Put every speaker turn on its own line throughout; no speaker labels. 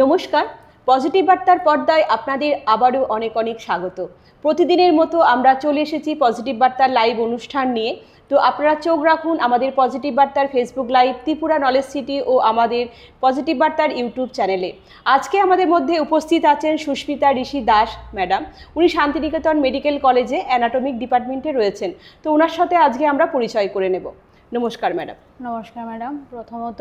নমস্কার। পজিটিভ বার্তার পর্দায় আপনাদের আবারও অনেক অনেক স্বাগত। প্রতিদিনের মতো আমরা চলে এসেছি পজিটিভ বার্তার লাইভ অনুষ্ঠান নিয়ে। তো আপনারা চোখ রাখুন আমাদের পজিটিভ বার্তার Facebook live Tripura knowledge city ও আমাদের পজিটিভ বার্তার ইউটিউব চ্যানেলে। আজকে আমাদের মধ্যে উপস্থিত আছেন সুস্মিতা ঋষি দাস ম্যাডাম। উনি শান্তিনিকেতন মেডিকেল কলেজে অ্যানাটমিক ডিপার্টমেন্টে রয়েছেন। তো ওনার সাথে আজকে আমরা পরিচয় করে নেব। নমস্কার ম্যাডাম।
নমস্কার ম্যাডাম। প্রথমত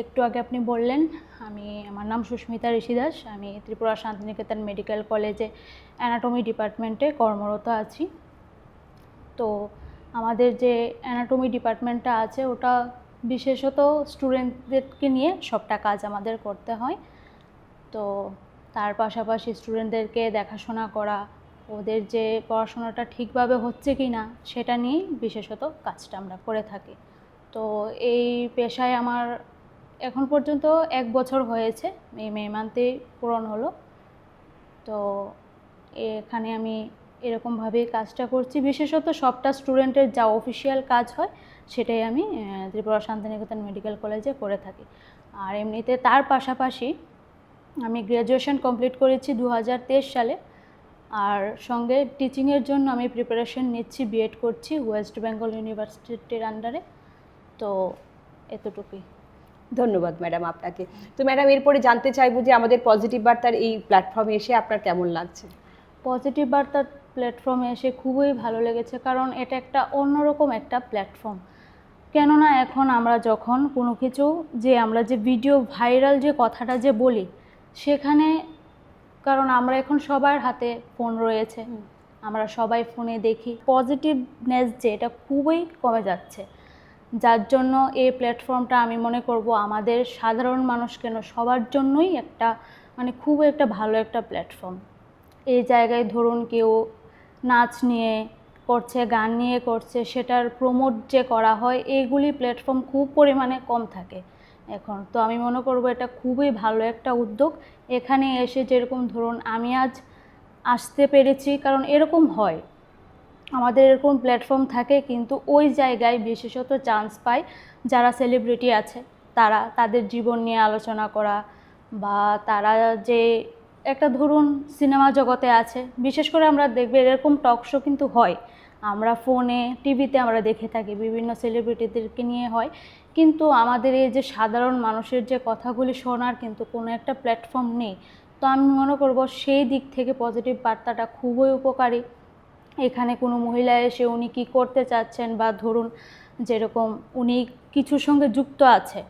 একটু আগে আপনি বললেন, আমি, আমার নাম সুস্মিতা ঋষি দাস আমি ত্রিপুরা শান্তিনিকেতন মেডিকেল কলেজে অ্যানাটমি ডিপার্টমেন্টে কর্মরত আছি। তো আমাদের যে অ্যানাটমি ডিপার্টমেন্টটা আছে, ওটা বিশেষত স্টুডেন্টদেরকে নিয়ে সবটা কাজ আমাদের করতে হয়। তো তার পাশাপাশি স্টুডেন্টদেরকে দেখাশোনা করা, ওদের যে পড়াশোনাটা ঠিকভাবে হচ্ছে কি না সেটা নিয়েই বিশেষত কাজটা আমরা করে থাকি। তো এই পেশায় আমার এখন পর্যন্ত এক বছর হয়েছে, এই মে মান্থে পূরণ হলো। তো এখানে আমি এরকমভাবেই কাজটা করছি। বিশেষত সবটা স্টুডেন্টের যা অফিসিয়াল কাজ হয়, সেটাই আমি ত্রিপুরা শান্তিনিকেতন মেডিকেল কলেজে করে থাকি। আর এমনিতে তার পাশাপাশি আমি গ্র্যাজুয়েশন কমপ্লিট করেছি দু হাজার তেইশ সালে। আর সঙ্গে টিচিংয়ের জন্য আমি প্রিপারেশন নিচ্ছি বিএড করছি ওয়েস্ট বেঙ্গল ইউনিভার্সিটির আন্ডারে। তো এতটুকুই।
ধন্যবাদ ম্যাডাম আপনাকে। তো ম্যাডাম এরপরে জানতে চাইব যে আমাদের পজিটিভ বার্তার এই প্ল্যাটফর্মে এসে আপনার কেমন লাগছে?
পজিটিভ বার্তার প্ল্যাটফর্মে এসে খুবই ভালো লেগেছে কারণ এটা একটা অন্যরকম একটা প্ল্যাটফর্ম। কেননা এখন আমরা যখন কোনো কিছু যে আমরা যে ভিডিও ভাইরাল যে কথাটা যে বলি সেখানে কারণ আমরা এখন সবার হাতে ফোন রয়েছে আমরা সবাই ফোনে দেখি। পজিটিভনেস যে এটা খুবই কমে যাচ্ছে। যার জন্য এই প্ল্যাটফর্মটা আমি মনে করব আমাদের সাধারণ মানুষ কেন সবার জন্যই একটা মানে খুব একটা ভালো একটা প্ল্যাটফর্ম এই জায়গায় ধরুন কেউ নাচ নিয়ে করছে, গান নিয়ে করছে, সেটার প্রমোট যে করা হয়, এইগুলি প্ল্যাটফর্ম খুব পরিমাণে কম থাকে। এখন তো আমি মনে করব এটা খুবই ভালো একটা উদ্যোগ। এখানে এসে যেরকম ধরুন আমি আজ আসতে পেরেছি, কারণ এরকম হয়। আমাদের এরকম প্ল্যাটফর্ম থাকে, কিন্তু ওই জায়গায় বিশেষত চান্স পায় যারা সেলিব্রিটি আছে। তারা, তাদের জীবন নিয়ে আলোচনা করা বা তারা যে একটা ধরুন সিনেমা জগতে আছে, বিশেষ করে আমরা দেখবে এরকম টক শো কিন্তু হয়। আমরা ফোনে টিভিতে আমরা দেখে থাকি, বিভিন্ন সেলিব্রিটিদেরকে নিয়ে হয়। কিন্তু আমাদের এই যে সাধারণ মানুষের যে কথাগুলি শোনার কিন্তু কোনো একটা প্ল্যাটফর্ম নেই। তো আমি মনে করব সেই দিক থেকে পজিটিভ বার্তাটা খুবই উপকারী। এখানে কোনো মহিলা এসে উনি কি করতে চাচ্ছেন বা ধরুন যেরকম উনি কিছুর সঙ্গে যুক্ত আছে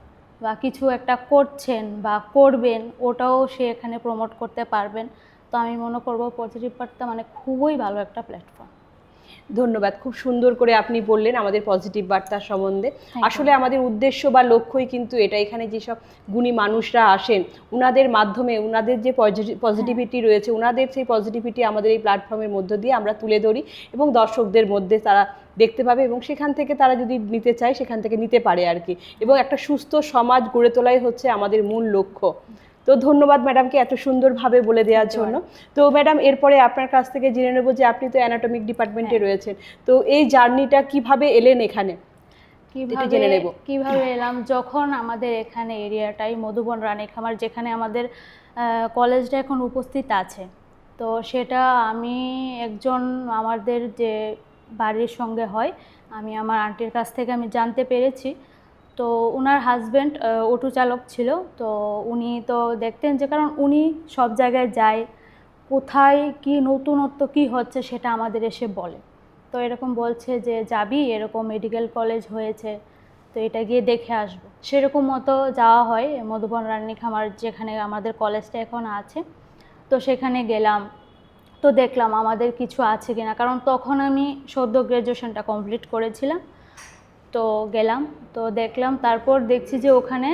বা কিছু একটা করছেন বা করবেন, ওটাও সে এখানে প্রমোট করতে পারবেন। তো আমি মনে করব পজিটিভ বার্তা মানে খুবই ভালো একটা প্ল্যাটফর্ম
ধন্যবাদ। খুব সুন্দর করে আপনি বললেন আমাদের পজিটিভ বার্তা সম্বন্ধে। আসলে আমাদের উদ্দেশ্য বা লক্ষ্যই কিন্তু এটা। এখানে যেসব গুণী মানুষরা আসেন উনাদের মাধ্যমে উনাদের যে পজিটিভিটি রয়েছে উনাদের সেই পজিটিভিটি আমাদের এই প্ল্যাটফর্মের মধ্য দিয়ে আমরা তুলে ধরি এবং দর্শকদের মধ্যে তারা দেখতে পাবে এবং সেখান থেকে তারা যদি নিতে চায় সেখান থেকে নিতে পারে আর কি। এবং একটা সুস্থ সমাজ গড়ে তোলাই হচ্ছে আমাদের মূল লক্ষ্য। তো ধন্যবাদ ম্যাডামকে এত সুন্দরভাবে বলে দেওয়ার জন্য। তো ম্যাডাম এরপরে আপনার কাছ থেকে জেনে নেব যে আপনি তো অ্যানাটমিক ডিপার্টমেন্টে। রয়েছেন। তো এই জার্নিটা কীভাবে এলেন এখানে?
কীভাবে
জেনে নেব।
কীভাবে এলাম? যখন আমাদের এখানে এরিয়াটাই মধুবন রানী খামার যেখানে আমাদের কলেজটা এখন উপস্থিত আছে তো সেটা আমি একজন আমাদের যে বাড়ির সঙ্গে হয় আমি আমার আন্টির কাছ থেকে আমি জানতে পেরেছি। তো ওনার হাজব্যান্ড অটো চালক ছিল। তো উনি তো দেখতেন যে, কারণ উনি সব জায়গায় যায়, কোথায় কি নতুনত্ব কি হচ্ছে সেটা আমাদের এসে বলে। তো এরকম বলছে যে, যাবি, এরকম মেডিকেল কলেজ হয়েছে, তো এটা গিয়ে দেখে আসব। সেরকম মতো যাওয়া হয় মধুবন রানী খামার, যেখানে আমাদের কলেজটা এখন আছে। তো সেখানে গেলাম। তো দেখলাম আমাদের কিছু আছে কিনা। কারণ তখন আমি সদ্য গ্র্যাজুয়েশনটা কমপ্লিট করেছিলাম। তো গেলাম, তো দেখলাম, তারপর দেখছি যে ওখানে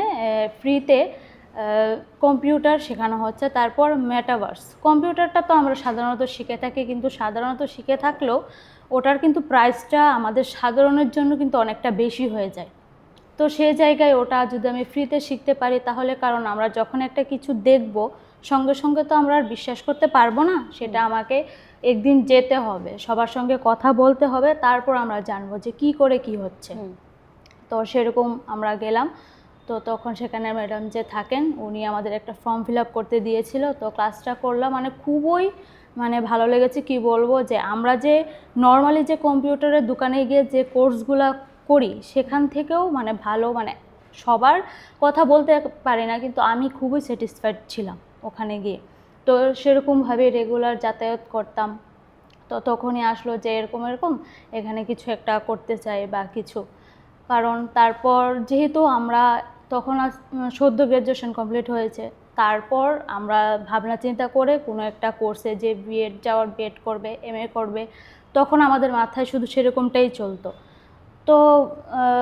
ফ্রিতে কম্পিউটার শেখানো হচ্ছে, তারপর মেটাভার্স কম্পিউটারটা তো আমরা সাধারণত শিখে থাকি, কিন্তু সাধারণত শিখে থাকলেও ওটার কিন্তু প্রাইসটা আমাদের সাধারণের জন্য কিন্তু অনেকটা বেশি হয়ে যায়। তো সে জায়গায় ওটা যদি আমি ফ্রিতে শিখতে পারি, তাহলে কারণ আমরা যখন একটা কিছু দেখব, সঙ্গে সঙ্গে তো আমরা আর বিশ্বাস করতে পারব না, সেটা আমাকে একদিন যেতে হবে সবার সঙ্গে কথা বলতে হবে তারপর আমরা জানব যে কি করে কি হচ্ছে। তো সেরকম আমরা গেলাম। তো তখন সেখানে ম্যাডাম যে থাকেন উনি আমাদের একটা ফর্ম ফিল আপ করতে দিয়েছিল। তো ক্লাসটা করলাম মানে খুবই মানে ভালো লেগেছে কি বলব যে আমরা যে নর্মালি যে কম্পিউটারের দোকানে গিয়ে যে কোর্সগুলো করি সেখান থেকেও মানে ভালো মানে সবার কথা বলতে পারি না কিন্তু আমি খুবই স্যাটিসফাইড ছিলাম ওখানে গিয়ে। তো সেরকমভাবে রেগুলার যাতায়াত করতাম। তো তখনই আসলো যে এরকম এরকম এখানে কিছু একটা করতে চাই বা কিছু। কারণ তারপর যেহেতু আমরা তখন সদ্য গ্র্যাজুয়েশন কমপ্লিট হয়েছে, তারপর আমরা ভাবনা চিন্তা করে কোনো একটা কোর্সে যে বিএড যাওয়ার বিএড করবে এম করবে, তখন আমাদের মাথায় শুধু সেরকমটাই চলতো। তো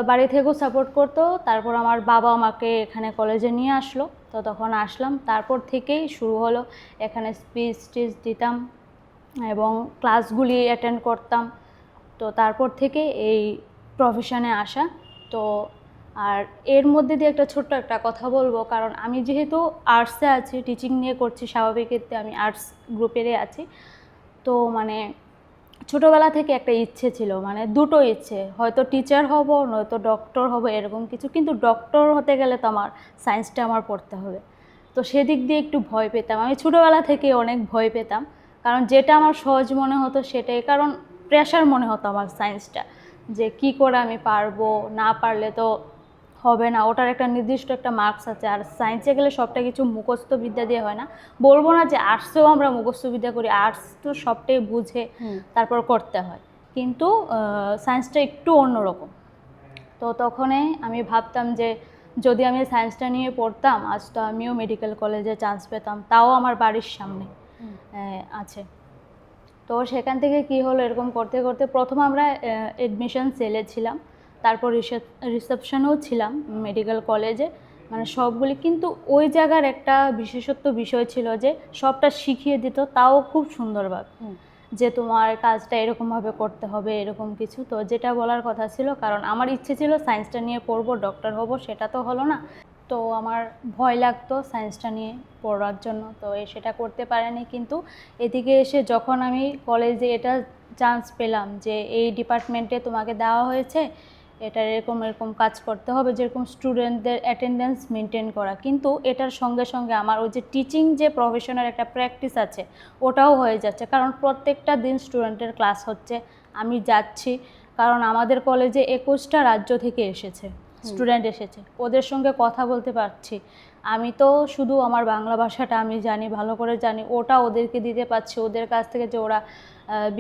বাড়ি থেকেও সাপোর্ট করতো। তারপর আমার বাবা আমাকে এখানে কলেজে নিয়ে আসলো। তো তখন আসলাম। তারপর থেকেই শুরু হলো এখানে স্পিচ টিচ দিতাম এবং ক্লাসগুলি অ্যাটেন্ড করতাম। তো তারপর থেকে এই প্রফেশনে আসা। তো আর এর মধ্যে দিয়ে একটা ছোট্ট একটা কথা বলব। কারণ আমি যেহেতু আর্টসে আছি টিচিং নিয়ে করছি, স্বাভাবিক ক্ষেত্রে আমি আর্টস গ্রুপেরই আছি। তো মানে ছোটোবেলা থেকে একটা ইচ্ছে ছিল মানে দুটো ইচ্ছে, হয়তো টিচার হব, নয়তো ডক্টর হব, এরকম কিছু, কিন্তু ডক্টর হতে গেলে তো আমার সায়েন্সটা আমার পড়তে হবে। তো সেদিক দিয়ে একটু ভয় পেতাম। আমি ছোটোবেলা থেকে অনেক ভয় পেতাম, কারণ যেটা আমার সহজ মনে হতো সেটাই, কারণ প্রেশার মনে হতো আমার সায়েন্সটা যে কি করে আমি পারব, না পারলে তো হবে না ওটার একটা নির্দিষ্ট একটা মার্কস আছে। আর সায়েন্সে গেলে সবটা কিছু মুখস্থ বিদ্যা দিয়ে হয় না। বলব না যে আর্টসেও আমরা মুখস্থ বিদ্যা করি আর্টস তো সবটাই বুঝে তারপর করতে হয়। কিন্তু সায়েন্সটা একটু অন্যরকম। তো তখনই আমি ভাবতাম যে যদি আমি সায়েন্সটা নিয়ে পড়তাম আজ তো আমিও মেডিকেল কলেজে চান্স পেতাম তাও আমার বাড়ির সামনে আছে। তো সেখান থেকে কি হলো এরকম করতে করতে প্রথম আমরা এডমিশন সেলে ছিলাম। তারপর রিসেপশনেও ছিলাম মেডিকেল কলেজে। মানে সবগুলি কিন্তু ওই জায়গার একটা বিশেষত্ব বিষয় ছিল যে সবটা শিখিয়ে দিত তাও খুব সুন্দরভাবে। যে তোমার কাজটা এরকমভাবে করতে হবে এরকম কিছু। তো যেটা বলার কথা ছিল কারণ আমার ইচ্ছে ছিল সায়েন্সটা নিয়ে পড়ব ডক্টর হব সেটা তো হলো না। তো আমার ভয় লাগতো সায়েন্সটা নিয়ে পড়ার জন্য। তো এ সেটা করতে পারেনি কিন্তু এদিকে এসে যখন আমি কলেজে এটা চান্স পেলাম যে এই ডিপার্টমেন্টে তোমাকে দেওয়া হয়েছে এটা এরকম এরকম কাজ করতে হবে যেরকম স্টুডেন্টদের অ্যাটেন্ডেন্স মেনটেন করা। কিন্তু এটার সঙ্গে সঙ্গে আমার ওই যে টিচিং যে প্রফেশনের একটা প্র্যাকটিস আছে ওটাও হয়ে যাচ্ছে। কারণ প্রত্যেকটা দিন স্টুডেন্টের ক্লাস হচ্ছে আমি যাচ্ছি কারণ আমাদের কলেজে একুশটা রাজ্য থেকে এসেছে স্টুডেন্ট এসেছে। ওদের সঙ্গে কথা বলতে পারছি। আমি তো শুধু আমার বাংলা ভাষাটা আমি জানি ভালো করে জানি ওটা ওদেরকে দিতে পারছি। ওদের কাছ থেকে যে ওরা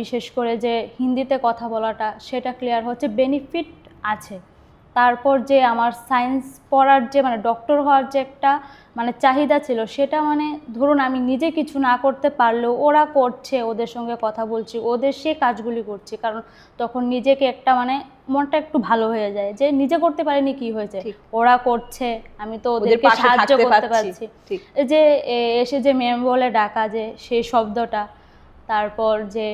বিশেষ করে যে হিন্দিতে কথা বলাটা সেটা ক্লিয়ার হচ্ছে। বেনিফিট আছে। তারপর যে আমার সায়েন্স পড়ার যে মানে ডক্টর হওয়ার যে একটা মানে চাহিদা ছিল সেটা মানে ধরুন আমি নিজে কিছু না করতে পারলেও ওরা করছে ওদের সঙ্গে কথা বলছি ওদের সে কাজগুলি করছি কারণ তখন নিজেকে একটা মানে মনটা একটু ভালো হয়ে যায় যে নিজে করতে পারিনি কি হয়েছে। ওরা করছে আমি তো ওদেরকে সাহায্য করতে
পারছি।
যে এসে যে ম্যাম বলে ডাকা যে সেই শব্দটা তারপর যে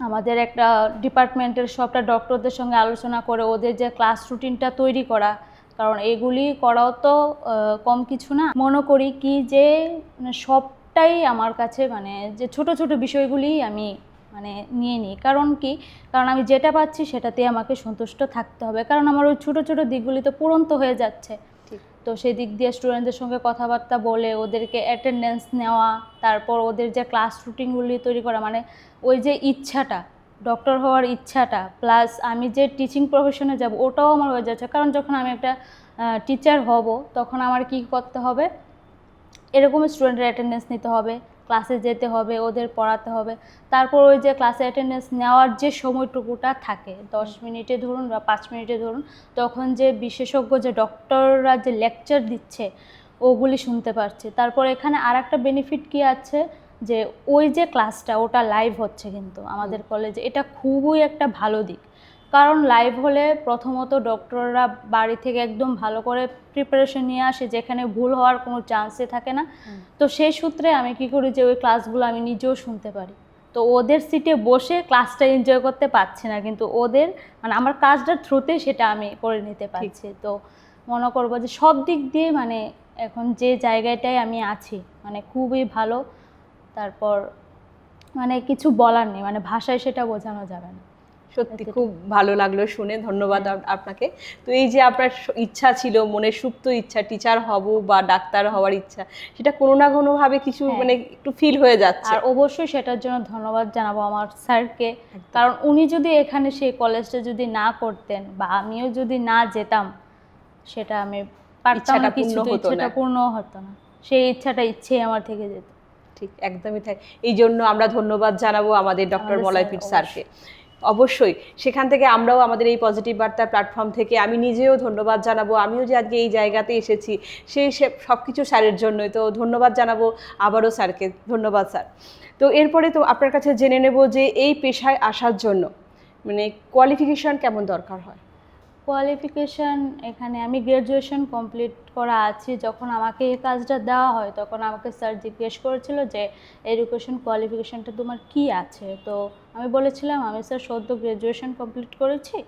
আমাদের একটা ডিপার্টমেন্টের সবটা ডক্টরদের সঙ্গে আলোচনা করে ওদের যে ক্লাস রুটিনটা তৈরি করা। কারণ এগুলি করাও তো কম কিছু না। মনে করি কি যে মানে সবটাই আমার কাছে মানে যে ছোট ছোট বিষয়গুলি আমি মানে নিয়ে নিই। কারণ কি? কারণ আমি যেটা পাচ্ছি সেটাতে আমাকে সন্তুষ্ট থাকতে হবে। কারণ আমার ওই ছোটো ছোটো দিকগুলি তো পূরন্ত হয়ে যাচ্ছে। তো সেই দিক দিয়ে স্টুডেন্টদের সঙ্গে কথাবার্তা বলে, ওদেরকে অ্যাটেন্ডেন্স নেওয়া, তারপর ওদের যে ক্লাস রুটিনগুলি তৈরি করা মানে ওই যে ইচ্ছাটা ডক্টর হওয়ার ইচ্ছাটা প্লাস আমি যে টিচিং প্রফেশনে যাব, ওটাও আমার হয়ে যাচ্ছে। কারণ যখন আমি একটা টিচার হব, তখন আমার কি করতে হবে? এরকম স্টুডেন্টের অ্যাটেন্ডেন্স নিতে হবে। ক্লাসে যেতে হবে ওদের পড়াতে হবে। তারপর ওই যে ক্লাসে অ্যাটেন্ডেন্স নেওয়ার যে সময়টুকুটা থাকে দশ মিনিটে ধরুন বা পাঁচ মিনিটে ধরুন তখন যে বিশেষজ্ঞ যে ডক্টররা যে লেকচার দিচ্ছে ওগুলি শুনতে পারছি। তারপর এখানে আর একটা বেনিফিট কি আছে? যে ওই যে ক্লাসটা ওটা লাইভ হচ্ছে কিন্তু আমাদের কলেজে এটা খুবই একটা ভালো দিক। কারণ লাইভ হলে প্রথমত ডক্টররা বাড়ি থেকে একদম ভালো করে প্রিপারেশন নিয়ে আসে যেখানে ভুল হওয়ার কোনো চান্সই থাকে না। তো সেই সূত্রে আমি কি করি যে ওই ক্লাসগুলো আমি নিজেও শুনতে পারি। তো ওদের সিটে বসে ক্লাসটা এনজয় করতে পারছি না কিন্তু ওদের মানে আমার কাজটার থ্রুতেই সেটা আমি করে নিতে পারছি। তো মনে করব যে সব দিক দিয়ে মানে এখন যে জায়গাটায় আমি আছি মানে খুবই ভালো। তারপর মানে কিছু বলার নেই মানে ভাষায় সেটা বোঝানো যাবে না।
সত্যি খুব ভালো লাগল শুনে ধন্যবাদ আপনাকে। তো এই যে আপনার ইচ্ছা ছিল মনে সুপ্ত ইচ্ছা টিচার হব বা ডাক্তার হওয়ার ইচ্ছা সেটা কোনো না কোনো ভাবে কিছু
হ্যাঁ।
মানে একটু ফিল হয়ে যাচ্ছে।
আর অবশ্যই সেটার জন্য ধন্যবাদ জানাব আমার স্যারকে। কারণ উনি যদি এখানে সেই কলেজটা যদি না করতেন বা আমিও যদি না যেতাম সেটা আমি পারতাম না কিছু ইচ্ছাটা। পূর্ণ হতো না। সেই ইচ্ছাটা ইচ্ছে আমার থেকে যেত।
ঠিক একদমই তাই। এই জন্য আমরা ধন্যবাদ জানাব আমাদের ডক্টর মলয়পীঠ স্যারকে। অবশ্যই, সেখান থেকে আমরাও আমাদের এই পজিটিভ বার্তা প্ল্যাটফর্ম থেকে আমি নিজেও ধন্যবাদ জানাব, আমিও যে আজকে এই জায়গাতে এসেছি সেই সব কিছু স্যারের জন্যই, তো ধন্যবাদ জানাব আবারও স্যারকে, ধন্যবাদ স্যার। তো এরপরে তো আপনার কাছে জেনে নেব যে এই পেশায় আসার জন্য মানে কোয়ালিফিকেশন কেমন দরকার হয়?
কোয়ালিফিকেশান এখানে আমি গ্র্যাজুয়েশন কমপ্লিট করা আছি। যখন আমাকে এই কাজটা দেওয়া হয়, তখন আমাকে স্যার জিজ্ঞেস করেছিল যে এডুকেশন কোয়ালিফিকেশানটা তোমার কি আছে? তো আমি বলেছিলাম, আমি স্যার সদ্য গ্র্যাজুয়েশন কমপ্লিট করেছি।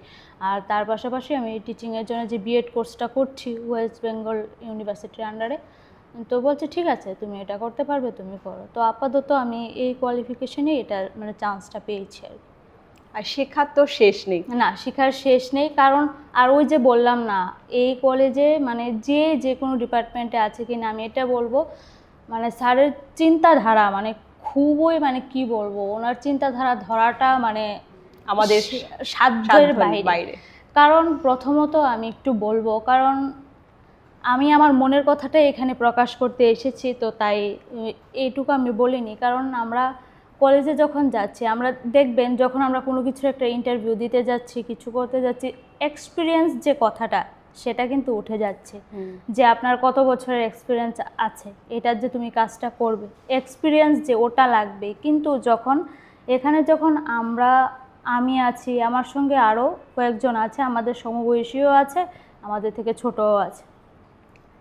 আর তার পাশাপাশি আমি টিচিংয়ের জন্য যে বিএড কোর্সটা করছি ওয়েস্ট বেঙ্গল ইউনিভার্সিটির আন্ডারে তো বলছে, ঠিক আছে, তুমি এটা করতে পারবে, তুমি করো। তো আপাতত আমি এই কোয়ালিফিকেশনেই এটা মানে চান্সটা পেয়েছি আর কি।
আর শেখার তো শেষ নেই।
না শেখার শেষ নেই কারণ আর ওই যে বললাম না এই কলেজে মানে যে যে কোনো ডিপার্টমেন্টে আছে কি না আমি এটা বলব মানে স্যারের চিন্তাধারা মানে খুবই মানে কি বলব ওনার চিন্তাধারা ধরাটা মানে
আমাদের
সাধ্যের বাইরে।
বাইরে।
কারণ প্রথমত আমি একটু বলব কারণ আমি আমার মনের কথাটাই এখানে প্রকাশ করতে এসেছি তো তাই এইটুকু আমি বলিনি কারণ আমরা কলেজে যখন যাচ্ছি আমরা দেখবেন যখন আমরা কোনো কিছুর একটা ইন্টারভিউ দিতে যাচ্ছি কিছু করতে যাচ্ছি এক্সপিরিয়েন্স যে কথাটা সেটা কিন্তু উঠে যাচ্ছে। যে আপনার কত বছরের এক্সপিরিয়েন্স আছে এটার যে তুমি কাজটা করবে এক্সপিরিয়েন্স যে ওটা লাগবে। কিন্তু যখন এখানে যখন আমরা আমি আছি আমার সঙ্গে আরও কয়েকজন আছে আমাদের সমবয়সীও আছে আমাদের থেকে ছোটও আছে।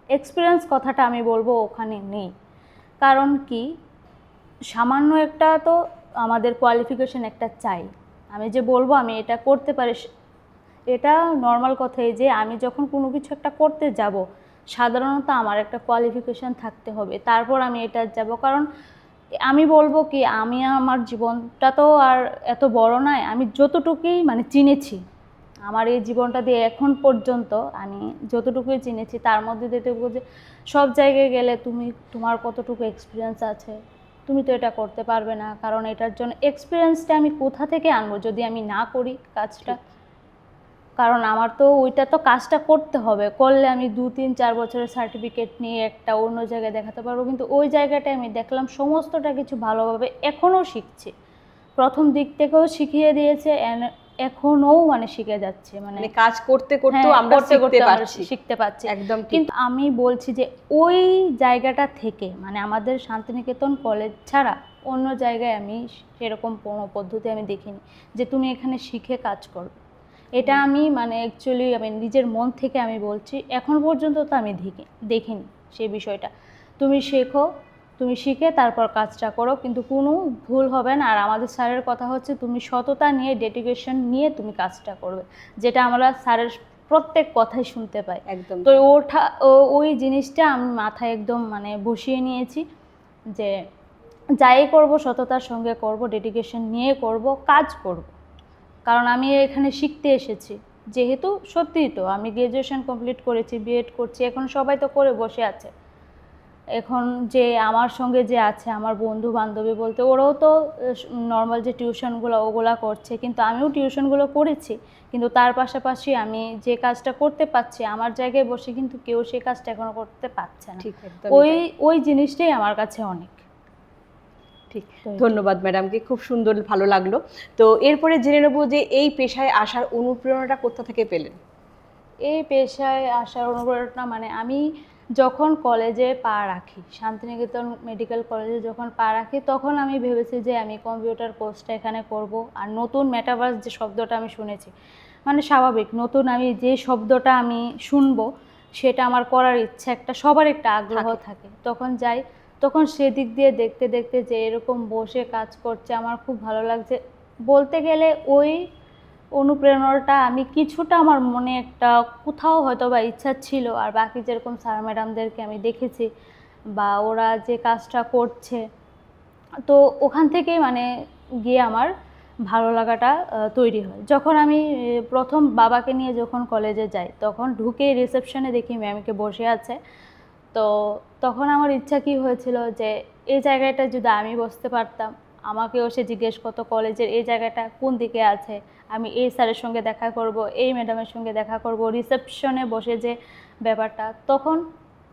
এক্সপিরিয়েন্স কথাটা আমি বলব ওখানে নেই। কারণ কি? সামান্য একটা তো আমাদের কোয়ালিফিকেশন একটা চাই। আমি যে বলব আমি এটা করতে পারি এটা নর্মাল কথাই যে আমি যখন কোনো কিছু একটা করতে যাব, সাধারণত আমার একটা কোয়ালিফিকেশন থাকতে হবে। তারপর আমি এটা যাব, কারণ আমি বলব কি, আমি আমার জীবনটা তো আর এত বড় নয়, আমি যতটুকুই মানে চিনেছি, আমার এই জীবনটা দিয়ে এখন পর্যন্ত আমি যতটুকুই চিনেছি, তার মধ্যে দেখব যে সব জায়গায় গেলে তুমি, তোমার কতটুকু এক্সপিরিয়েন্স আছে তুমি তো এটা করতে পারবে না কারণ এটার জন্য এক্সপিরিয়েন্সটা আমি কোথা থেকে আনব যদি আমি না করি কাজটা? কারণ আমার তো ওইটা তো কাজটা করতে হবে করলে আমি দু তিন চার বছরের সার্টিফিকেট নিয়ে একটা অন্য জায়গায় দেখাতে পারব কিন্তু ওই জায়গাটায় আমি দেখলাম সমস্তটা কিছু ভালোভাবে এখনও শিখছে। প্রথম দিক থেকেও শিখিয়ে দিয়েছে এখনও মানে শিখে যাচ্ছে মানে
মানে কাজ করতে
হ্যাঁ,
আমরা
করতে
শিখতে
আমরা
পারছি।
শিখতে পারছি।
একদম
কিন্তু আমি বলছি যে ওই জায়গাটা থেকে মানে আমাদের শান্তিনিকেতন কলেজ ছাড়া অন্য জায়গায় আমি সেরকম কোনো পদ্ধতি আমি দেখিনি যে তুমি এখানে শিখে কাজ করবে এটা আমি মানে অ্যাকচুয়ালি আমি নিজের মন থেকে আমি বলছি এখন পর্যন্ত তো আমি দেখি দেখিনি সেই বিষয়টা। তুমি শেখো তুমি শিখে তারপর কাজটা করো কিন্তু কোনো ভুল হবে না। আর আমাদের স্যারের কথা হচ্ছে তুমি সততা নিয়ে ডেডিকেশন নিয়ে তুমি কাজটা করবে যেটা আমরা স্যারের প্রত্যেক কথাই শুনতে পাই।
একদম
তো ওঠা ও- ওই জিনিসটা আমি মাথায় একদম মানে বসিয়ে নিয়েছি যে যাই করব সততার সঙ্গে করব ডেডিকেশন নিয়ে করব কাজ করব। কারণ আমি এখানে শিখতে এসেছি যেহেতু সত্যিই তো আমি গ্র্যাজুয়েশন কমপ্লিট করেছি বিএড করছি এখন সবাই তো করে বসে আছে। এখন যে আমার সঙ্গে যে আছে আমার বন্ধু বান্ধবী বলতে ওরাও তো নর্মাল যে টিউশনগুলো ওগুলা করছে। কিন্তু আমিও টিউশনগুলো করেছি। কিন্তু তার পাশাপাশি আমি যে কাজটা করতে পারছি আমার জায়গায় বসে কিন্তু কেউ সেই কাজটা এখনও করতে পারছে না। ওই ওই জিনিসটাই আমার কাছে অনেক।
ঠিক ধন্যবাদ ম্যাডামকে খুব সুন্দর ভালো লাগল। তো এরপরে জেনে নেব যে এই পেশায় আসার অনুপ্রেরণাটা কোথা থেকে পেলেন?
এই পেশায় আসার অনুপ্রেরণা মানে আমি যখন কলেজে পা রাখি শান্তিনিকেতন মেডিকেল কলেজে যখন পা রাখি তখন আমি ভেবেছি যে আমি কম্পিউটার কোর্সটা এখানে করব। আর নতুন মেটাভার্স যে শব্দটা আমি শুনেছি মানে স্বাভাবিক নতুন আমি যে শব্দটা আমি শুনব সেটা আমার করার ইচ্ছা একটা সবার একটা আগ্রহ
থাকে।
থাকে। তখন যাই তখন সেদিক দিয়ে দেখতে দেখতে যে এরকম বসে কাজ করছে আমার খুব ভালো লাগছে। বলতে গেলে ওই অনুপ্রেরণাটা আমি কিছুটা আমার মনে একটা কোথাও হয়তো বা ইচ্ছা ছিল আর বাকি যেরকম স্যার ম্যাডামদেরকে আমি দেখেছি বা ওরা যে কাজটা করছে, তো ওখান থেকেই মানে গিয়ে আমার ভালো লাগাটা তৈরি হয়। যখন আমি প্রথম বাবাকে নিয়ে যখন কলেজে যাই, তখন ঢুকে রিসেপশনে দেখি ম্যামকে বসে আছে। তো তখন আমার ইচ্ছা কি হয়েছিল যে এই জায়গাটা যদি আমি বসতে পারতাম আমাকেও সে জিজ্ঞেস করতো কলেজের এই জায়গাটা কোন দিকে আছে? আমি এই স্যারের সঙ্গে দেখা করব এই ম্যাডামের সঙ্গে দেখা করব রিসেপশনে বসে যে ব্যাপারটা তখন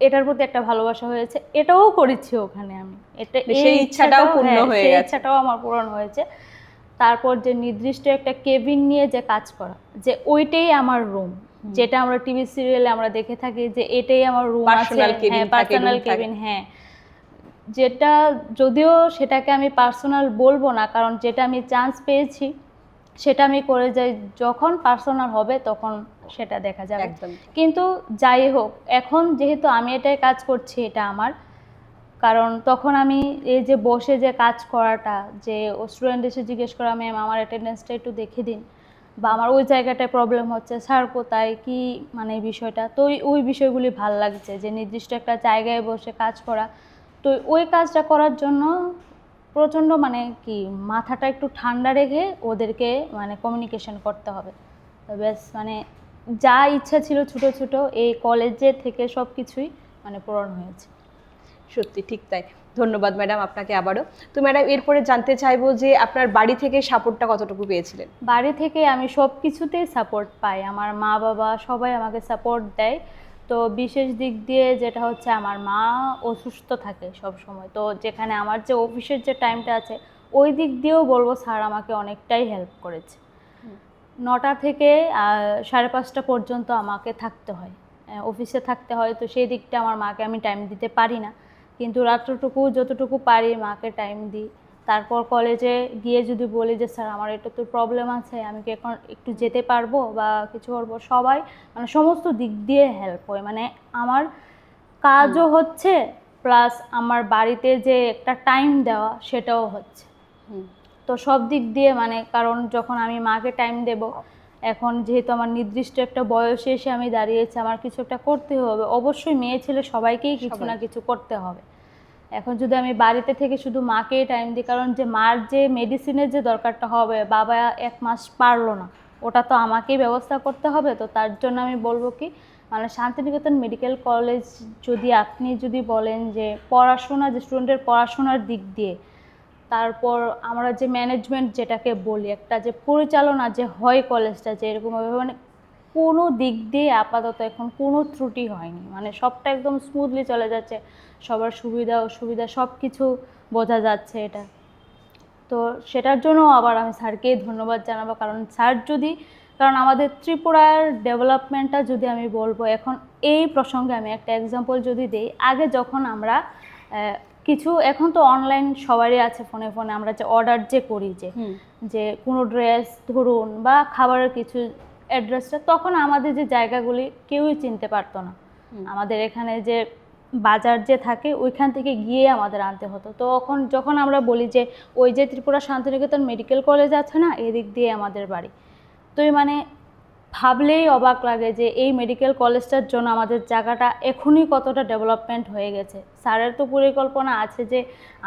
এটার প্রতি একটা ভালোবাসা হয়েছে। এটাও করেছি ওখানে আমি। এটা
মানে
এই
সেই ইচ্ছাটাও পূর্ণ
হ্যাঁ,
হয়ে গেছে।
ইচ্ছাটাও আমার পূরণ হয়েছে। তারপর যে নির্দিষ্ট একটা কেবিন নিয়ে যে কাজ করা যে ওইটাই আমার রুম। যেটা আমরা টিভি সিরিয়ালে আমরা দেখে থাকি যে এটাই আমার রুম আছে। পার্সোনাল কেবিন হ্যাঁ। যেটা যদিও সেটাকে আমি পার্সোনাল বলব না কারণ যেটা আমি চান্স পেয়েছি সেটা আমি করে যাই যখন পার্সোনাল হবে তখন সেটা দেখা যাবে।
একদম।
কিন্তু যাই হোক এখন যেহেতু আমি এটাই কাজ করছি এটা আমার কারণ তখন আমি এই যে বসে যে কাজ করাটা যে ও স্টুডেন্ট এসে জিজ্ঞেস করা ম্যাম আমার অ্যাটেন্ডেন্সটা একটু দেখে দিন। বা আমার ওই জায়গাটায় প্রবলেম হচ্ছে স্যার কোথায়? কি মানে বিষয়টা? তো ওই- ওই বিষয়গুলি ভালো লাগছে যে নির্দিষ্ট একটা জায়গায় বসে কাজ করা তো ওই কাজটা করার জন্য প্রচণ্ড মানে কি মাথাটা একটু ঠান্ডা রেখে ওদেরকে মানে কমিউনিকেশন করতে হবে। তো ব্যাস মানে যা ইচ্ছা ছিল ছোট ছোট এই কলেজে থেকে সব কিছুই মানে পূরণ হয়েছে।
সত্যি ঠিক তাই। ধন্যবাদ ম্যাডাম আপনাকে আবারও। তো ম্যাডাম এরপরে জানতে চাইব যে আপনার বাড়ি থেকে সাপোর্টটা কতটুকু পেয়েছিলেন?
বাড়ি থেকে আমি সব কিছুতেই সাপোর্ট পাই। আমার মা বাবা সবাই আমাকে সাপোর্ট দেয়। তো বিশেষ দিক দিয়ে যেটা হচ্ছে আমার মা অসুস্থ থাকে সব সময়। তো যেখানে আমার যে অফিসের যে টাইমটা আছে ওই দিক দিয়েও বলব স্যার আমাকে অনেকটাই হেল্প করেছে। নটা থেকে সাড়ে পাঁচটা পর্যন্ত আমাকে থাকতে হয়। অফিসে থাকতে হয় তো সেই দিকটা আমার মাকে আমি টাইম দিতে পারি না। কিন্তু রাত্রটুকু যতটুকু পারি মাকে টাইম দিই। তারপর কলেজে গিয়ে যদি বলি যে স্যার আমার এটা তো প্রবলেম আছে আমি কি এখন একটু যেতে পারব বা কিছু করব? সবাই মানে সমস্ত দিক দিয়ে হেল্প হয়। মানে আমার কাজও হচ্ছে প্লাস আমার বাড়িতে যে একটা টাইম দেওয়া সেটাও হচ্ছে। তো সব দিক দিয়ে মানে কারণ যখন আমি মাকে টাইম দেব এখন যেহেতু আমার নির্দিষ্ট একটা বয়সে এসে আমি দাঁড়িয়েছি আমার কিছু একটা করতে হবে। অবশ্যই মেয়ে ছেলে সবাইকেই কিছু না কিছু করতে হবে। এখন যদি আমি বাড়িতে থেকে শুধু মাকেই টাইম দিই, কারণ যে মার যে মেডিসিনের যে দরকারটা হবে, বাবা এক মাস পারল না, ওটা তো আমাকেই ব্যবস্থা করতে হবে, তো তার জন্য আমি বলব কি মানে শান্তিনিকেতন মেডিকেল কলেজ যদি আপনি যদি বলেন যে পড়াশোনা, যে স্টুডেন্টের পড়াশোনার দিক দিয়ে, তারপর আমরা যে ম্যানেজমেন্ট যেটাকে বলি, একটা যে পরিচালনা যে হয় কলেজটা যে এরকমভাবে মানে কোনো দিক দিয়ে আপাতত এখন কোনো ত্রুটি হয়নি। মানে সবটা একদম স্মুথলি চলে যাচ্ছে। সবার সুবিধা অসুবিধা সব কিছু বোঝা যাচ্ছে এটা। তো সেটার জন্য আবার আমি স্যারকেই ধন্যবাদ জানাব। কারণ স্যার যদি কারণ আমাদের ত্রিপুরার ডেভেলপমেন্টটা যদি আমি বলব এখন এই প্রসঙ্গে আমি একটা এক্সাম্পল যদি দিই আগে যখন আমরা কিছু এখন তো অনলাইন সবারই আছে ফোনে ফোনে আমরা যে অর্ডার যে করি যে যে কোনো ড্রেস ধরুন বা খাবারের কিছু অ্যাড্রেসটা তখন আমাদের যে জায়গাগুলি কেউই চিনতে পারতো না। আমাদের এখানে যে বাজার যে থাকে ওইখান থেকে গিয়ে আমাদের আনতে হতো। তো এখন যখন আমরা বলি যে ওই যে ত্রিপুরা শান্তিনিকেতন মেডিকেল কলেজ আছে না এদিক দিয়ে আমাদের বাড়ি। তো এই মানে ভাবলেই অবাক লাগে যে এই মেডিকেল কলেজটার জন্য আমাদের জায়গাটা এখনই কতটা ডেভেলপমেন্ট হয়ে গেছে। স্যারের তো পরিকল্পনা আছে যে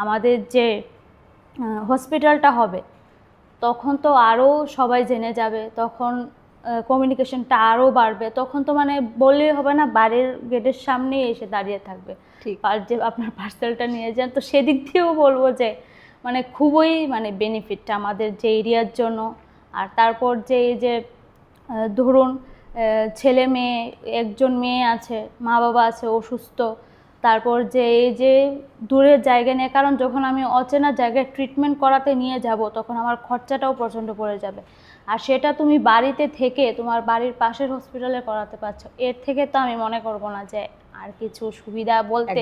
আমাদের যে হসপিটালটা হবে তখন তো আরও সবাই জেনে যাবে। তখন কমিউনিকেশনটা আরও বাড়বে তখন তো মানে বললেই হবে না বাড়ির গেটের সামনেই এসে দাঁড়িয়ে থাকবে। আর যে আপনার পার্সেলটা নিয়ে যান তো সেদিক দিয়েও বলব যে মানে খুবই মানে বেনিফিটটা আমাদের যে এরিয়ার জন্য। আর তারপর যে এই যে ধরুন ছেলে মেয়ে একজন মেয়ে আছে মা বাবা আছে অসুস্থ তারপর যে এই যে দূরের জায়গা নিয়ে কারণ যখন আমি অচেনা জায়গায় ট্রিটমেন্ট করাতে নিয়ে যাব তখন আমার খরচাটাও প্রচণ্ড পড়ে যাবে। আর সেটা তুমি বাড়িতে থেকে তোমার বাড়ির পাশের হসপিটালে করাতে পারছ। এর থেকে তো আমি মনে করব না যে আর কিছু সুবিধা বলতে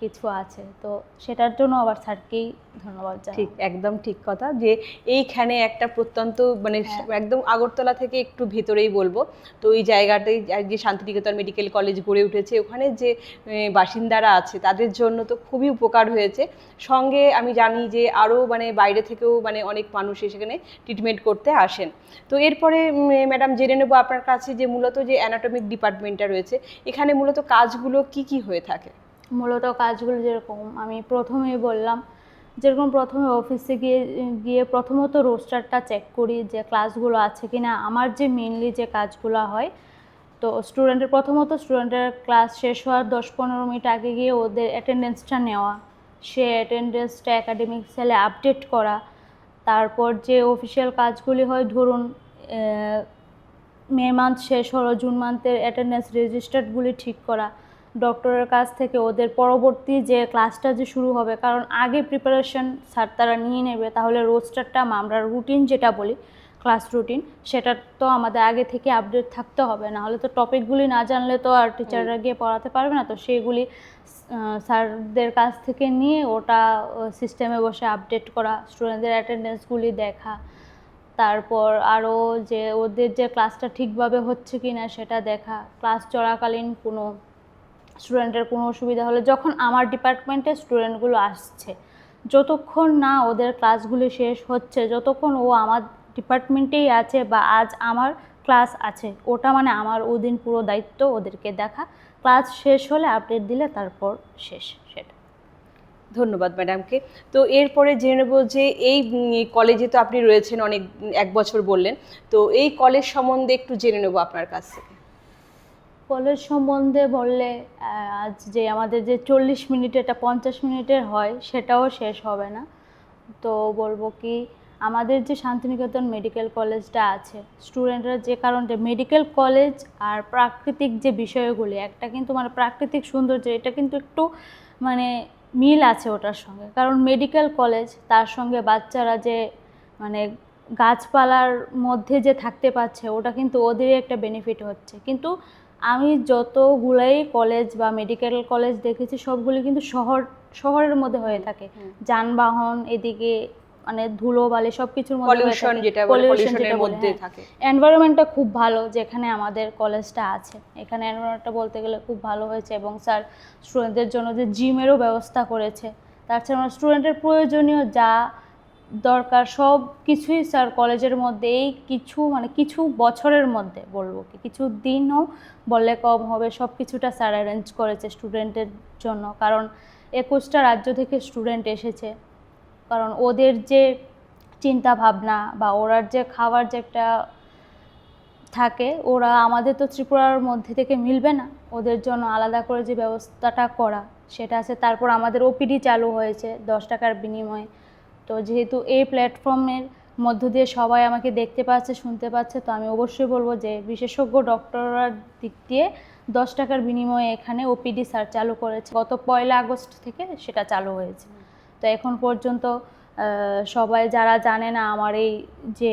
কিছু আছে। তো সেটার জন্য আবার স্যারকেই ধন্যবাদ জানাই।
ঠিক একদম ঠিক কথা যে এইখানে একটা প্রত্যন্ত মানে
হ্যাঁ।
একদম আগরতলা থেকে একটু ভেতরেই বলব। তো এই জায়গাটাই যে শান্তিনিকেতন মেডিকেল কলেজ গড়ে উঠেছে ওখানে যে বাসিন্দারা আছে তাদের জন্য তো খুবই উপকার হয়েছে। সঙ্গে আমি জানি যে আরও মানে বাইরে থেকেও মানে অনেক মানুষ সেখানে ট্রিটমেন্ট করতে আসেন। তো এরপরে ম্যাডাম জেনে নেব আপনার কাছে যে মূলত যে অ্যানাটমিক ডিপার্টমেন্টটা রয়েছে এখানে মূলত কাজগুলো কি কি হয়ে থাকে?
মূলত কাজগুলো যেরকম আমি প্রথমেই বললাম, যেরকম প্রথমে অফিসে গিয়ে গিয়ে প্রথমত রোস্টারটা চেক করি যে ক্লাসগুলো আছে কি না আমার যে মেনলি যে কাজগুলো হয়, তো স্টুডেন্টের প্রথমত স্টুডেন্টের ক্লাস শেষ হওয়ার দশ পনেরো মিনিট আগে গিয়ে ওদের অ্যাটেন্ডেন্সটা নেওয়া। সে অ্যাটেন্ডেন্সটা অ্যাকাডেমিক সেলে আপডেট করা। তারপর যে অফিসিয়াল কাজগুলি হয়, ধরুন মে মান্থ শেষ হলো, জুন মান্থের অ্যাটেন্ডেন্স রেজিস্টার্ডগুলি ঠিক করা। ডক্টরের কাছ থেকে ওদের পরবর্তী যে ক্লাসটা যে শুরু হবে কারণ আগে প্রিপারেশন স্যার তারা নিয়ে নেবে তাহলে রোস্টারটা আমরা রুটিন যেটা বলি ক্লাস রুটিন সেটা তো আমাদের আগে থেকে আপডেট থাকতে হবে। না হলে তো টপিকগুলি না জানলে তো আর টিচাররা গিয়ে পড়াতে পারবে না। তো সেগুলি স্যারদের কাছ থেকে নিয়ে ওটা সিস্টেমে বসে আপডেট করা স্টুডেন্টদের অ্যাটেন্ডেন্সগুলি দেখা তারপর আরও যে ওদের যে ক্লাসটা ঠিকভাবে হচ্ছে কি না সেটা দেখা ক্লাস চলাকালীন কোনো স্টুডেন্টের কোনো অসুবিধা হলে যখন আমার ডিপার্টমেন্টে স্টুডেন্টগুলো আসছে, যতক্ষণ না ওদের ক্লাসগুলি শেষ হচ্ছে, যতক্ষণ ও আমার ডিপার্টমেন্টেই আছে বা আজ আমার ক্লাস আছে, ওটা মানে আমার ওদিন পুরো দায়িত্ব ওদেরকে দেখা। ক্লাস শেষ হলে আপডেট দিলে তারপর শেষ সেটা।
ধন্যবাদ ম্যাডামকে। তো এরপরে জেনে নেব যে এই কলেজে তো আপনি রয়েছেন অনেক, এক বছর বললেন, তো এই কলেজ সম্বন্ধে একটু জেনে নেব আপনার কাছ থেকে।
কলেজ সম্বন্ধে বললে আজ যে আমাদের যে চল্লিশ মিনিট এটা পঞ্চাশ মিনিটের হয়, সেটাও শেষ হবে না। তো বলব কি, আমাদের যে শান্তিনিকেতন মেডিকেল কলেজটা আছে, স্টুডেন্টরা যে কারণে মেডিকেল কলেজ আর প্রাকৃতিক যে বিষয়গুলি, একটা কিন্তু মানে প্রাকৃতিক সৌন্দর্য, এটা কিন্তু একটু মানে মিল আছে ওটার সঙ্গে। কারণ মেডিকেল কলেজ, তার সঙ্গে বাচ্চারা যে মানে গাছপালার মধ্যে যে থাকতে পারছে, ওটা কিন্তু ওদেরই একটা বেনিফিট হচ্ছে। কিন্তু আমি যতগুলাই কলেজ বা মেডিকেল কলেজ দেখেছি সবগুলি কিন্তু শহর শহরের মধ্যে হয়ে থাকে। যানবাহন এদিকে মানে ধুলো বালি সব কিছুর মধ্যে
পলিউশন যেটা পলিউশনের মধ্যে
হ্যাঁ।
থাকে।
এনভায়রনমেন্টটা খুব ভালো যেখানে আমাদের কলেজটা আছে। এখানে এনভায়রনমেন্টটা বলতে গেলে খুব ভালো হয়েছে এবং স্যার স্টুডেন্টদের জন্য যে জিমেরও ব্যবস্থা করেছে। তাছাড়া স্টুডেন্টের প্রয়োজনীয় যা দরকার সব কিছুই স্যার কলেজের মধ্যে, এই কিছু মানে কিছু বছরের মধ্যে বলব কি, কিছু দিনও বললে কম হবে, সব কিছুটা স্যার অ্যারেঞ্জ করেছে স্টুডেন্টের জন্য। কারণ একুশটা রাজ্য থেকে স্টুডেন্ট এসেছে। কারণ ওদের যে চিন্তা ভাবনা বা ওরার যে খাবার যে একটা থাকে, ওরা আমাদের তো ত্রিপুরার মধ্যে থেকে মিলবে না। ওদের জন্য আলাদা করে যে ব্যবস্থাটা করা, সেটা আছে। তারপর আমাদের ওপিডি চালু হয়েছে দশ টাকার বিনিময়ে। তো যেহেতু এই প্ল্যাটফর্মের মধ্য দিয়ে সবাই আমাকে দেখতে পাচ্ছে, শুনতে পাচ্ছে, তো আমি অবশ্যই বলব যে বিশেষজ্ঞ ডক্টররার দিক দিয়ে দশ টাকার বিনিময়ে এখানে ওপিডি স্যার চালু করেছে। গত পয়লা আগস্ট থেকে সেটা চালু হয়েছে। তো এখন পর্যন্ত সবাই যারা জানে না আমার এই যে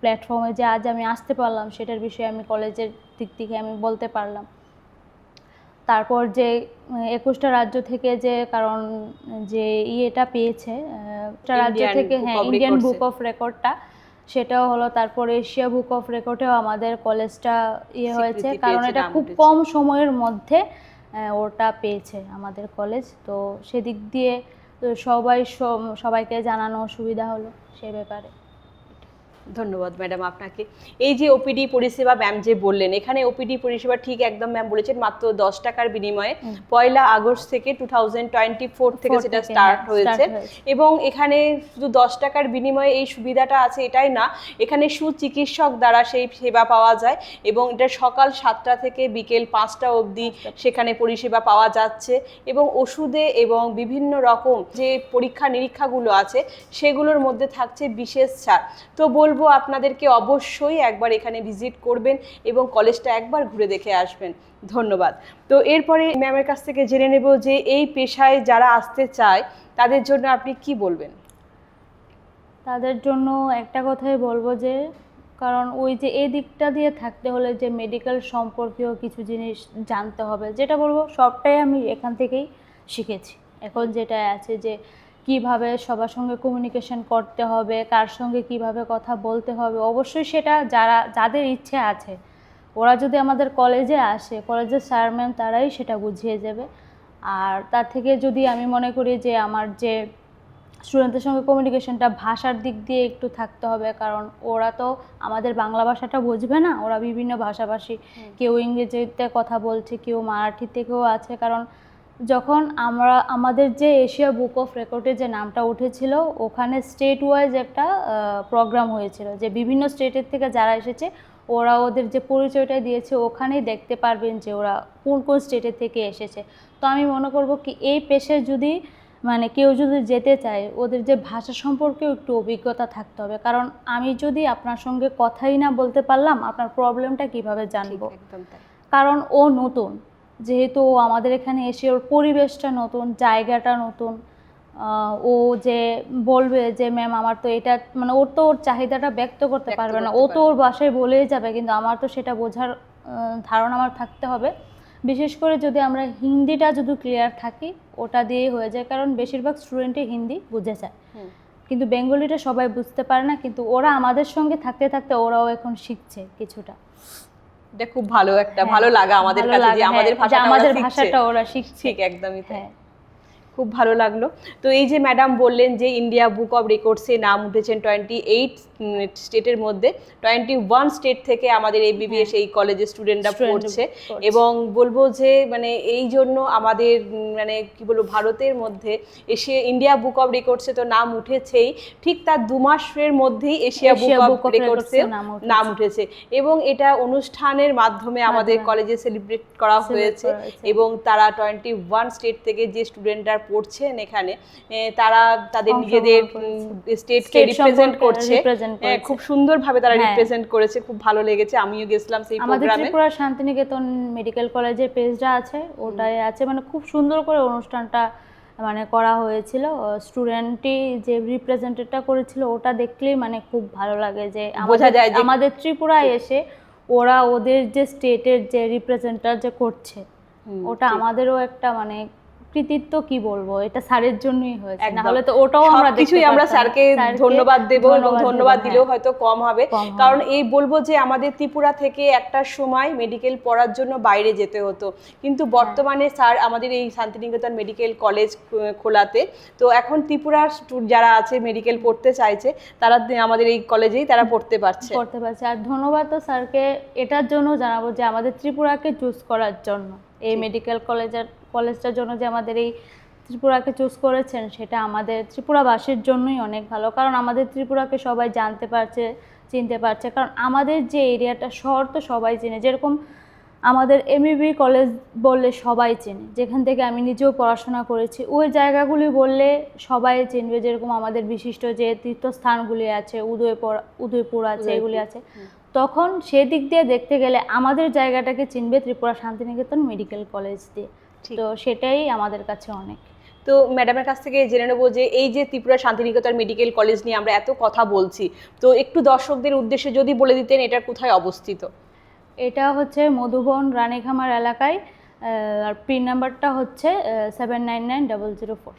প্ল্যাটফর্মে যে আজ আমি আসতে পারলাম, সেটার বিষয়ে আমি কলেজের দিক থেকে আমি বলতে পারলাম। তারপর যে একুশটা রাজ্য থেকে যে কারণ যে ইয়েটা পেয়েছে রাজ্য থেকে হ্যাঁ ইন্ডিয়ান বুক অফ রেকর্ডটা সেটাও হলো তারপর এশিয়া বুক অফ রেকর্ডেও আমাদের কলেজটা ইয়ে হয়েছে কারণ এটা খুব কম সময়ের মধ্যে ওটা পেয়েছে আমাদের কলেজ তো সেদিক দিয়ে সবাই সব- সবাইকে জানানো সুবিধা হলো সে ব্যাপারে।
ধন্যবাদ ম্যাডাম আপনাকে। এই যে ওপিডি পরিষেবা ম্যাম যে বললেন এখানে ওপিডি পরিষেবা ঠিক একদম ম্যাম বলেছেন মাত্র দশ টাকার বিনিময়ে পয়লা আগস্ট থেকে টু থাউজেন্ড টোয়েন্টি ফোর থেকে সেটা স্টার্ট
হ্যাঁ,
হয়েছে।
হয়েছে।
এবং এখানে শুধু দশ টাকার বিনিময়ে এই সুবিধাটা আছে এটাই না এখানে সুচিকিৎসক দ্বারা সেই সেবা পাওয়া যায় এবং এটা সকাল সাতটা থেকে বিকেল পাঁচটা অবধি সেখানে পরিষেবা পাওয়া যাচ্ছে এবং ওষুধে এবং বিভিন্ন রকম যে পরীক্ষা নিরীক্ষাগুলো আছে সেগুলোর মধ্যে থাকছে বিশেষ ছাড়। তো বলব আপনাদেরকে অবশ্যই একবার এখানে ভিজিট করবেন এবং কলেজটা একবার ঘুরে দেখে আসবেন। ধন্যবাদ। তো এরপরে ম্যামের কাছ থেকে জেনে নেব যে এই পেশায় যারা আসতে চায়, তাদের জন্য আপনি কি বলবেন?
তাদের জন্য একটা কথাই বলব যে, কারণ ওই যে এই দিকটা দিয়ে থাকতে হলে যে মেডিকেল সম্পর্কীয় কিছু জিনিস জানতে হবে, যেটা বলব সবটাই আমি এখান থেকেই শিখেছি। এখন যেটা আছে যে কীভাবে সবার সঙ্গে কমিউনিকেশন করতে হবে কার সঙ্গে কীভাবে কথা বলতে হবে অবশ্যই সেটা যারা যাদের ইচ্ছে আছে ওরা যদি আমাদের কলেজে আসে কলেজের স্যার ম্যাম তারাই সেটা বুঝিয়ে যাবে আর তার থেকে যদি আমি মনে করি যে আমার যে স্টুডেন্টদের সঙ্গে কমিউনিকেশনটা ভাষার দিক দিয়ে একটু থাকতে হবে কারণ ওরা তো আমাদের বাংলা ভাষাটা বুঝবে না ওরা বিভিন্ন ভাষাভাষী কেউ ইংরেজিতে কথা বলছে কেউ মারাঠি থেকেও আছে কারণ যখন আমরা আমাদের যে এশিয়া বুক অফ রেকর্ডে যে নামটা উঠেছিল ওখানে স্টেট ওয়াইজ একটা প্রোগ্রাম হয়েছিল যে বিভিন্ন স্টেটের থেকে যারা এসেছে ওরা ওদের যে পরিচয়টা দিয়েছে ওখানেই দেখতে পারবেন যে ওরা কোন কোন স্টেটের থেকে এসেছে। তো আমি মনে করব কি এই পেশায় যদি মানে কেউ যদি যেতে চায় ওদের যে ভাষা সম্পর্কেও একটু অভিজ্ঞতা থাকতে হবে। কারণ আমি যদি আপনার সঙ্গে কথাই না বলতে পারলাম আপনার প্রবলেমটা কীভাবে জানব? কারণ ও নতুন। যেহেতু ও আমাদের এখানে এসে ওর পরিবেশটা নতুন জায়গাটা নতুন ও যে বলবে যে ম্যাম আমার তো এটা মানে ওর তো ওর চাহিদাটা ব্যক্ত করতে পারবে না। ও তো ওর বাসায় বলেই যাবে কিন্তু আমার তো সেটা বোঝার ধারণা আমার থাকতে হবে। বিশেষ করে যদি আমরা হিন্দিটা যদি ক্লিয়ার থাকি ওটা দিয়েই হয়ে যায় কারণ বেশিরভাগ স্টুডেন্টই হিন্দি বুঝে যায়। কিন্তু বেঙ্গলিটা সবাই বুঝতে পারে না কিন্তু ওরা আমাদের সঙ্গে থাকতে থাকতে ওরাও এখন শিখছে কিছুটা।
এটা খুব ভালো একটা
হ্যাঁ,
ভালো লাগা আমাদের কাছে যে আমাদের
হ্যাঁ,
ভাষাটা ওরা শিখছে। ঠিক একদমই তাই।
হ্যাঁ।
খুব ভালো লাগল। তো এই যে ম্যাডাম বললেন যে ইন্ডিয়া বুক অফ রেকর্ডসে নাম উঠেছেন টোয়েন্টি এইট স্টেটের মধ্যে। টোয়েন্টি ওয়ান স্টেট থেকে আমাদের এই বিবিএস এই কলেজের স্টুডেন্টরা পড়ছে। এবং বলব যে মানে এই জন্য আমাদের মানে কি বলব ভারতের মধ্যে এসে ইন্ডিয়া বুক অফ রেকর্ডসে তো নাম উঠেছেই। ঠিক তার দু মাসের মধ্যেই এশিয়া বুক
এশিয়া
অফ রেকর্ডসে
নাম উঠেছে।
এবং এটা অনুষ্ঠানের মাধ্যমে আমাদের কলেজে সেলিব্রেট করা হয়েছে।
করা হয়েছে।
এবং তারা টোয়েন্টি ওয়ান স্টেট থেকে যে স্টুডেন্টরা পড়ছেন এখানে তারা তাদের নিজেদের স্টেটকে রিপ্রেজেন্ট করছে। হ্যাঁ। খুব সুন্দরভাবে তারা
হ্যাঁ।
রিপ্রেজেন্ট করেছে খুব ভালো লেগেছে। আমিও গেছিলাম সেই প্রোগ্রামে
ত্রিপুরা শান্তিনিকেতন মেডিকেল কলেজের পেজটা আছে ওটাই আছে। মানে খুব সুন্দর করে অনুষ্ঠানটা মানে করা হয়েছিল। স্টুডেন্টই যে রিপ্রেজেন্টেটটা করেছিল ওটা দেখলেই মানে খুব ভালো লাগে যে- আমাদের ত্রিপুরায় এসে ওরা ওদের যে স্টেটের যে রিপ্রেজেন্টার যে করছে ওটা আমাদেরও একটা মানে কৃতিত্ব কি বলব? এটা স্যারের জন্যই হয়েছে। না হলে তো ওটাও আমরা
কিছুই আমরা স্যারকে ধন্যবাদ দেব এবং ধন্যবাদ
হ্যাঁ।
দিলেও হয়তো কম হবে। কারণ এই বলব যে আমাদের ত্রিপুরা থেকে একটা সময় মেডিকেল পড়ার জন্য বাইরে যেতে হতো। কিন্তু বর্তমানে স্যার আমাদের এই শান্তিনিকেতন মেডিকেল কলেজ খোলাতে তো এখন ত্রিপুরার যারা আছে মেডিকেল পড়তে চাইছে তারা আমাদের এই কলেজেই তারা পড়তে পারছে।
পড়তে পারছে। আর ধন্যবাদ তো স্যারকে এটার জন্য জানাব যে আমাদের ত্রিপুরাকে চুজ করার জন্য। এই মেডিকেল কলেজের কলেজটার জন্য যে আমাদের এই ত্রিপুরাকে চুজ করেছেন সেটা আমাদের ত্রিপুরাবাসীর জন্যই অনেক ভালো। কারণ আমাদের ত্রিপুরাকে সবাই জানতে পারছে চিনতে পারছে। কারণ আমাদের যে এরিয়াটা শহর তো সবাই চেনে। যেরকম আমাদের এমইবি কলেজ বললে সবাই চেনে। যেখান থেকে আমি নিজেও পড়াশোনা করেছি ওই জায়গাগুলি বললে সবাই চিনবে। যেরকম আমাদের বিশিষ্ট যে তীর্থস্থানগুলি আছে উদয়পুর উদয়পুর আছে এগুলি আছে। তখন সেদিক দিয়ে দেখতে গেলে আমাদের জায়গাটাকে চিনবে ত্রিপুরা শান্তিনিকেতন মেডিকেল কলেজ দিয়ে। তো সেটাই আমাদের কাছে অনেক।
তো ম্যাডামের কাছ থেকে জেনে নেব যে এই যে ত্রিপুরা শান্তিনিকেতন মেডিকেল কলেজ নিয়ে আমরা এত কথা বলছি তো একটু দর্শকদের উদ্দেশ্যে যদি বলে দিতেন এটা কোথায় অবস্থিত?
এটা হচ্ছে মধুবন রানীখামার এলাকায় আর পিন নাম্বারটা হচ্ছে seven nine nine double zero four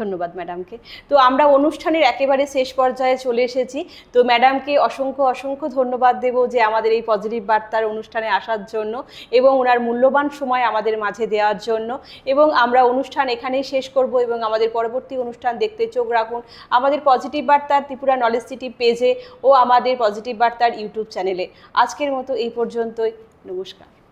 ধন্যবাদ ম্যাডামকে। তো আমরা অনুষ্ঠানের একেবারে শেষ পর্যায়ে চলে এসেছি। তো ম্যাডামকে অসংখ্য অসংখ্য ধন্যবাদ দেব যে আমাদের এই পজিটিভ বার্তার অনুষ্ঠানে আসার জন্য এবং ওনার মূল্যবান সময় আমাদের মাঝে দেওয়ার জন্য। এবং আমরা অনুষ্ঠান এখানেই শেষ করব এবং আমাদের পরবর্তী অনুষ্ঠান দেখতে চোখ রাখুন। আমাদের পজিটিভ বার্তার ত্রিপুরা নলেজ সিটি পেজে ও আমাদের পজিটিভ বার্তার ইউটিউব চ্যানেলে। আজকের মতো এই পর্যন্তই। নমস্কার।